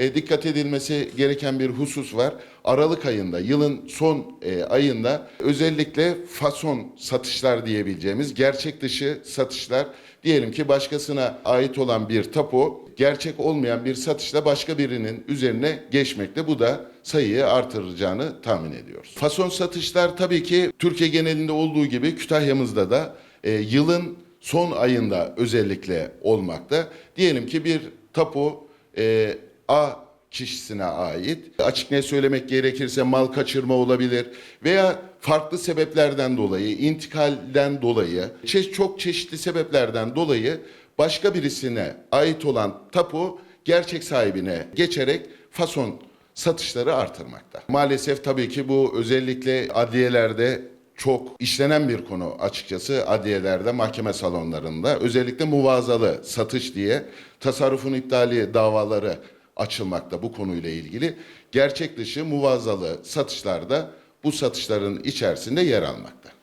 e, dikkat edilmesi gereken bir husus var. Aralık ayında, yılın son e, ayında özellikle fason satışlar diyebileceğimiz gerçek dışı satışlar diyelim ki başkasına ait olan bir tapu gerçek olmayan bir satışla başka birinin üzerine geçmekte. Bu da sayıyı artıracağını tahmin ediyoruz. Fason satışlar tabii ki Türkiye genelinde olduğu gibi Kütahya'mızda da e, yılın son ayında özellikle olmakta. Diyelim ki bir tapu e, A kişisine ait. Açık ne söylemek gerekirse mal kaçırma olabilir veya farklı sebeplerden dolayı, intikalden dolayı, çok çeşitli sebeplerden dolayı başka birisine ait olan tapu gerçek sahibine geçerek fason satışları artırmakta. Maalesef tabii ki bu özellikle adliyelerde çok işlenen bir konu açıkçası adliyelerde, mahkeme salonlarında. Özellikle muvazalı satış diye tasarrufun iptali davaları açılmakta bu konuyla ilgili. Gerçek dışı muvazalı satışlarda bu satışların içerisinde yer almakta.